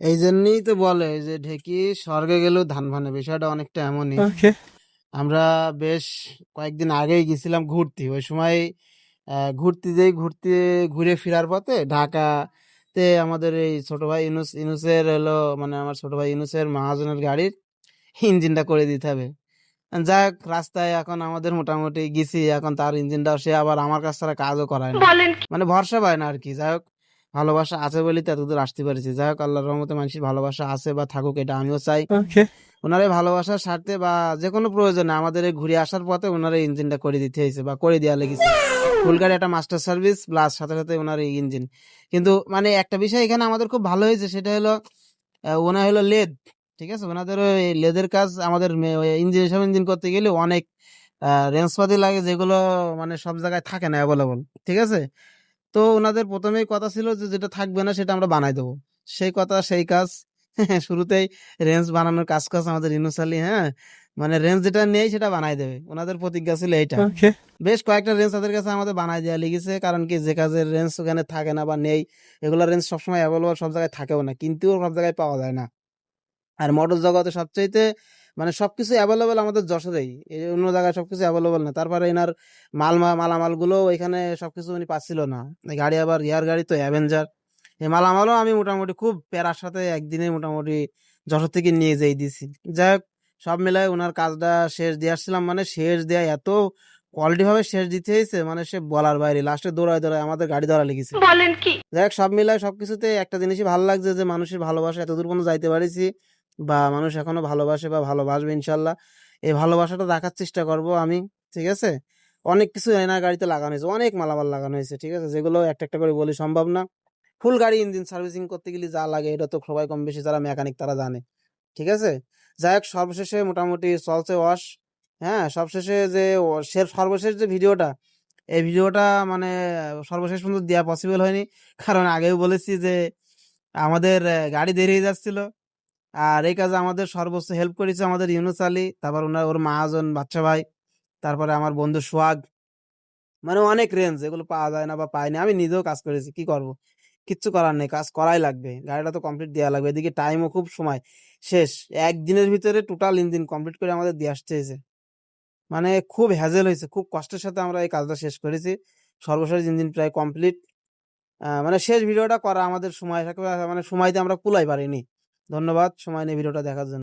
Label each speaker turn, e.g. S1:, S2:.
S1: এই জন্যই তো বলে যে ঢেকি স্বর্গে গেলেও ধান ভানে বিষয়টা অনেকটা এমনই. আমরা বেশ কয়েকদিন আগেই গেছিলাম ঘুরতে। ওই সময় ঘুরতে যেই ঘুরতে ঘুরে ফেরার পথে ঢাকাতে আমাদের এই ছোট ভাই ইনুস ইনুসের হলো মানে আমার ছোট ভাই ইনুসের মহাজনের গাড়ির ইঞ্জিনটা করে দিতে হবে। যাক রাস্তায় এখন আমাদের মোটামুটি গেছি। এখন তার ইঞ্জিনটাও সে আবার আমার কাছ ছাড়া কাজও করায় না। মানে ভরসা পায় না আর কি। যাই হোক ভালোবাসা আছে বলেই তো এতদূর আসতে পারছি। যাই হোক আল্লাহর রহমতে মানুষের ভালোবাসা আছে বা থাকুক এটা আমিও চাই. ওনার এই ভালোবাসার স্বার্থে বা যে কোনো প্রয়োজনে আমাদের এই ঘুরে আসার পথে ওনার এই ইঞ্জিনটা করে দিতে হয়েছে বা করে দেওয়া লেগেছে। ফুলগাড়ি একটা মাস্টার সার্ভিস প্লাস সাথে সাথে ওনার এই ইঞ্জিন। কিন্তু মানে একটা বিষয় এখানে আমাদের খুব ভালো হয়েছে সেটা হলো ওনার হলো লেদ ঠিক আছে? ওনাদের ওই লেদের কাজ আমাদের ইঞ্জিন সব ইঞ্জিন করতে গেলে অনেক রেঞ্জপাতি লাগে যেগুলো মানে সব জায়গায় থাকে না অ্যাভেলেবল ঠিক আছে? তো ওনাদের প্রথমেই কথা ছিল যে যেটা থাকবে না সেটা আমরা বানাই দেবো। সেই কথা সেই কাজ শুরুতেই রেঞ্জ বানানোর কাজ কাজ আমাদের ইনুস আলী হ্যাঁ? মানে রেঞ্জ যেটা নেই সেটা বানাই দেবে। ওনাদের প্রতিজ্ঞা ছিল এইটা। বেশ কয়েকটা রেঞ্জ তাদের কাছে আমাদের বানাই দেওয়া লেগেছে কারণ কি যে কাজের রেঞ্জ ওখানে থাকে না বা নেই এগুলো রেঞ্জ সবসময় অ্যাভেলেবল সব জায়গায় থাকেও না কিন্তু সব জায়গায় পাওয়া যায় না। আর মোটর জগতে সবচাইতে মানে সবকিছু অ্যাভেলেবল আমাদের যশোরেই। অন্য জায়গায় সবকিছু অ্যাভেলেবল না। তারপরে এনার মাল মালামালগুলো এখানে সবকিছু উনি পাচ্ছিল না। গাড়ি আবার ইয়ার গাড়ি তো অ্যাভেঞ্জার এই মালামালও আমি মোটামুটি খুব প্যারার সাথে একদিনে মোটামুটি যশোর থেকে নিয়ে যেয়ে দিছি যাই হোক সব মিলায় ওনার কাজটা শেষ দিয়ে আসছিলাম। মানে শেষ দেয়া এত কোয়ালিটি ভাবে শেষ দিতে হয়েছে মানে সে বলার বাইরে। লাস্টে দৌড়ায় দৌড়ায় আমাদের গাড়ি ধরা লেগেছে।
S2: বলেন কি?
S1: যাই হোক সব মিলায় সবকিছুতে একটা জিনিসই ভালো লাগছে যে মানুষের ভালোবাসা এত দূর পর্যন্ত যাইতে পারিছি। বা মানুষ এখনও ভালোবাসে বা ভালোবাসবে ইনশাল্লাহ, এই ভালোবাসাটা রাখার চেষ্টা করব আমি, ঠিক আছে? অনেক কিছু এনার গাড়িতে লাগানো হয়েছে, অনেক মালামাল লাগানো হয়েছে, ঠিক আছে? যেগুলো একটা একটা করে বলি সম্ভব না। ফুল গাড়ি ইঞ্জিন সার্ভিসিং করতে গেলে যা লাগে এটা তো সবাই কম বেশি যারা মেকানিক তারা জানে, ঠিক আছে? যাই হোক, সর্বশেষে মোটামুটি চলছে ওয়াশ হ্যাঁ? সবশেষে যে সর্বশেষ যে ভিডিওটা, এই ভিডিওটা মানে সর্বশেষ পর্যন্ত দেওয়া পসিবল হয়নি। কারণ আগেও বলেছি যে আমাদের গাড়ি দেরি হয়ে যাচ্ছিল। আর এই কাজে আমাদের সর্বোচ্চ হেল্প করেছে আমাদের ইউনুস আলী, তারপর ওনার, ওর মাহাজন বাচ্চা ভাই, তারপরে আমার বন্ধু সোহাগ। মানে অনেক রেঞ্জ এগুলো পাওয়া যায় না বা পাইনি। আমি নিজেও কাজ করেছি, কি করব? কিচ্ছু করার নেই, কাজ করাই লাগবে। গাড়িটা তো কমপ্লিট দেওয়া লাগবে। এদিকে টাইমও খুব সময়। শেষ। একদিনের ভিতরে টোটাল ইঞ্জিন কমপ্লিট করে আমাদের দিয়ে আসতে হয়েছে মানে খুব হ্যাজেল হয়েছে, খুব কষ্টের সাথে আমরা এই কাজটা শেষ করেছি। সর্বশেষ ইঞ্জিন প্রায় কমপ্লিট মানে শেষ ভিডিওটা করা আমাদের সময় মানে সময়তে আমরা কুলাই পারিনি। ধন্যবাদ। সময় নিয়ে ভিডিওটা দেখার জন্য।